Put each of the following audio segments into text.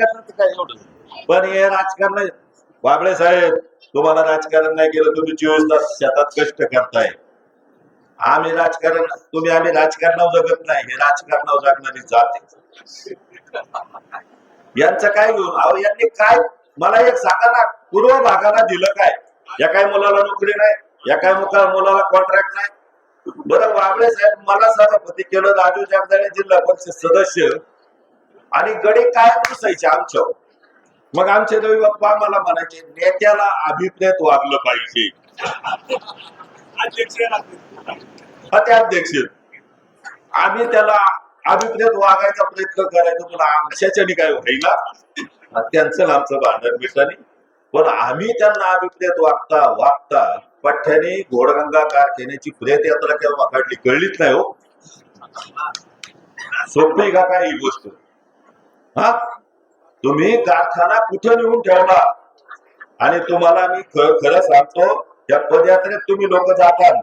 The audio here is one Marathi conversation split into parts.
राजकारणाचं काय एवढं पण हे राजकारण बाबळे साहेब तुम्हाला राजकारण नाही केलं तुम्ही चोवीस तास शेतात कष्ट करताय. आम्ही राजकारण तुम्ही आम्ही राजकारणावर जगत नाही. हे राजकारणावर जगणारी जात यांचं काय घेऊन? अहो यांनी काय? मला एक सांगा ना पूर्व भागाला दिलं काय? या काय मुलाला नोकरी नाही? या काय मुका मुलाला कॉन्ट्रॅक्ट नाही? बरं वाबळे साहेब मला सभापती केलं राजू जगदाळे जिल्हा परिषद सदस्य. आणि गडे काय नसायचे आमच्यावर? मग आमचे रवी बाप्पा आम्हाला म्हणायचे नेत्याला अभिप्रेत वागलं पाहिजे. अध्यक्ष. आम्ही त्याला अभिप्रेत वागायचा प्रयत्न करायचो पण आमच्याच्याने काय व्हायला? त्यांचं आमचं भांडण मिटानी पण आम्ही त्यांना अभिप्रेत वागता वागता पठ्ठ्याने घोडगंगा कारखान्याची प्रेत यात्रा केव्हा काढली कळलीच नाही हो. सोपी का काय ही गोष्ट? हा? तुम्ही कारखाना कुठं नेऊन ठेवला आणि तुम्हाला मी खरं सांगतो या पदयात्रेत तुम्ही लोक जातात.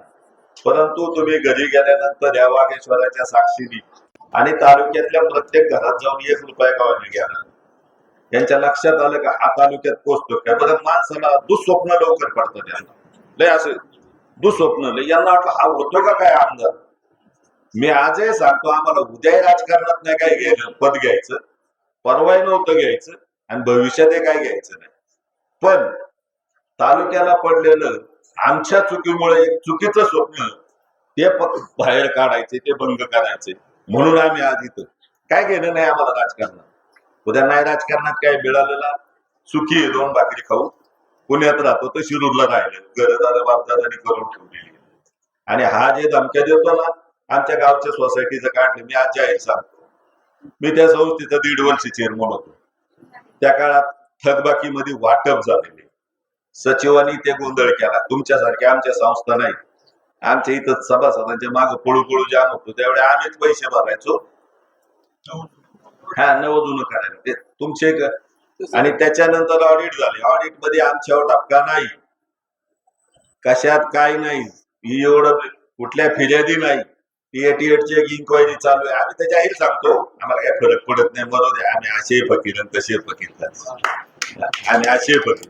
परंतु तुम्ही घरी गेल्यानंतर या वागेश्वराच्या साक्षीने आणि तालुक्यातल्या प्रत्येक घरात जाऊन एक रुपया गावाने घ्या. यांच्या लक्षात आलं का? हा तालुक्यात पोचतो काय बरं माणसाला दुःस्वप्न लवकर पडतं त्यांना. लय असं दुःस्वप्न लय यांना वाटलं हा होतो का काय आमदार? मी आजही सांगतो आम्हाला उद्याही राजकारणात नाही काय घ्यायचं पद घ्यायचं. परवाय नव्हतं घ्यायचं आणि भविष्यातही काय घ्यायचं नाही. पण तालुक्याला पडलेलं आमच्या चुकीमुळे एक चुकीचं स्वप्न ते बाहेर काढायचे ते भंग करायचे. म्हणून आम्ही आज इथं. काय घेणं नाही आम्हाला राजकारणात. उद्या नाही राजकारणात काय मिळालेला सुखी आहे दोन भाकरी खाऊ पुण्यात राहतो तर शिरूरला राहिलं. घरदार बापदादानी करून ठेवलेली आणि हा जे धमक्या देतो ना आमच्या गावच्या सोसायटीचं काढलं मी आज जाहीर सांगतो. मी त्या संस्थेचा दीड वर्ष चेअरमन होतो. त्या काळात थकबाकीमध्ये वाटप झालेले. सचिवांनी ते गोंधळ केला. तुमच्यासारख्या आमच्या संस्था नाही. आमच्या इथं सभासदांच्या माग पळू पळू जाम होतो. त्यावेळी आम्हीच पैसे भरायचो. हा नवजून करायला ते तुमचे आणि त्याच्यानंतर ऑडिट झाले. ऑडिटमध्ये आमच्यावर टपका नाही. कशात काय नाही. ही एवढं कुठल्या फिर्यादी नाही. टी एटची एक इन्क्वायरी चालू आहे. आम्ही तर जाहीर सांगतो आम्हाला काय फरक पडत नाही. बरोबर आहे आम्ही असे फकीर आणि तसे फकीर आम्ही असे फकीर.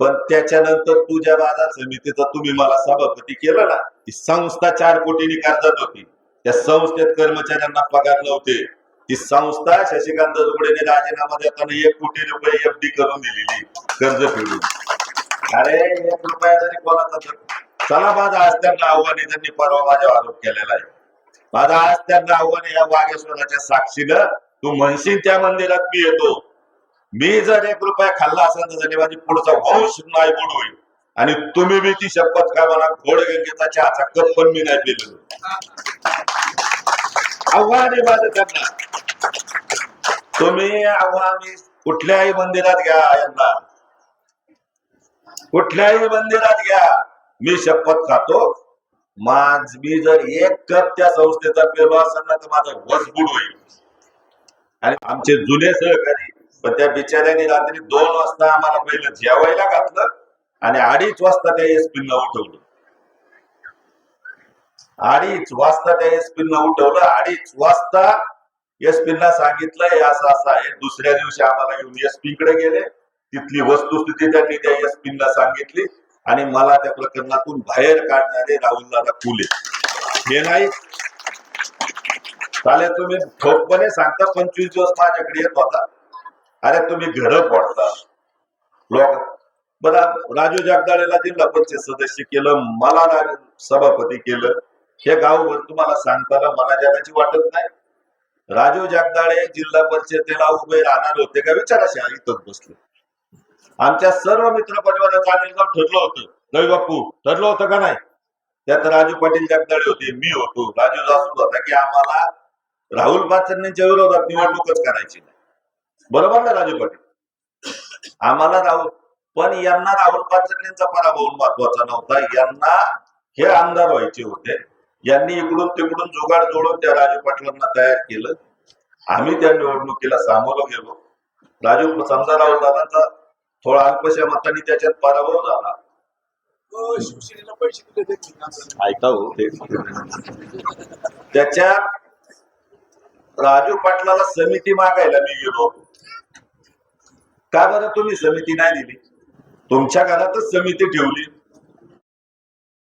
पण त्याच्यानंतर तुझ्या बाजार समितीचा तुम्ही मला सभापती केलं ना ती संस्था चार कोटीने कर्जात होती. त्या संस्थेत कर्मचाऱ्यांना पगार नव्हते. ती संस्था शशिकांत जोगडेने राजीनामा देताना एक कोटी रुपये एफ डी करून दिलेली कर्ज फेडून. अरे एक रुपया तरी कोणाचा तर चला माझा आज त्यांना आव्हाने त्यांनी परवा माझ्यावर आरोप केलेला आहे. माझा आज त्यांना आव्हाने या वागेश्वराच्या साक्षीनं तू म्हणशील त्या मंदिरात मी येतो. मी जर एक रुपया खाल्ला असेल तर त्याने माझी पुढचा वंश नाही बुड होईल आणि तुम्ही बी ती शपथ का मला घोडगंगेचा चहाचा कप पण मी नाही दिलेलो आव्हान आहे माझं त्यांना. तुम्ही आव्हान कुठल्याही मंदिरात घ्या यांना कुठल्याही मंदिरात घ्या. मी शपथ खातो. माझ मी जर एक कप त्या संस्थेचा पेलो असेल ना तर माझा वस बुड होईल. आणि आमचे जुने सहकारी पण त्या बिचाऱ्याने रात्री दोन वाजता आम्हाला पहिलं जेवायला घातलं आणि अडीच वाजता त्या एसपीनं उठवलं. अडीच वाजता त्या एसपीनं उठवलं. अडीच वाजता एसपीना सांगितलं हे असं असं आहे. दुसऱ्या दिवशी आम्हाला घेऊन एसपीकडे गेले. तिथली वस्तुस्थिती त्यांनी त्या एसपीना सांगितली. आणि मला त्या प्रकरणातून बाहेर काढणारे राहुल दादा फुले. हे नाही. चालेल तुम्ही ठोकपणे सांगता पंचवीस दिवस माझ्याकडे येत होता. अरे तुम्ही घर पडता लोक बरं राजू जगदाळेला जिल्हा परिषद सदस्य केलं मला सभापती केलं. हे गावभर तुम्हाला सांगताना मला जगाची वाटत नाही. राजू जगदाळे जिल्हा परिषदेला उभे राहणार होते का? विचाराशी इथंच बसले. आमच्या सर्व मित्र परिवाराचं अनिल गाव ठरलं होतं. रवी बापू ठरलं होतं का नाही? त्यात राजू पाटील जगदाळे होते मी होतो. राजू जासूद होता की आम्हाला राहुल पाचण्यांच्या विरोधात निवडणूकच करायची नाही. बरोबर ना राजू पाटील? आम्हाला राहुल पण यांना राहुल पाचण्यांचा पराभव महत्त्वाचा नव्हता. यांना हे आमदार व्हायचे होते. यांनी इकडून तिकडून जुगाड जोडून त्या राजू पाटलांना तयार केलं. आम्ही त्या निवडणुकीला सामोरं गेलो. राजू समजा राहुल दादांचा थोडा अल्पशा मतांनी त्याच्यात पराभव झाला शिवसेनेला पैसे दिले ऐका हो ते. त्याच्या राजू पाटलाला समिती मागायला मी गेलो. का बरं तुम्ही समिती नाही दिली? तुमच्या घरातच समिती ठेवली.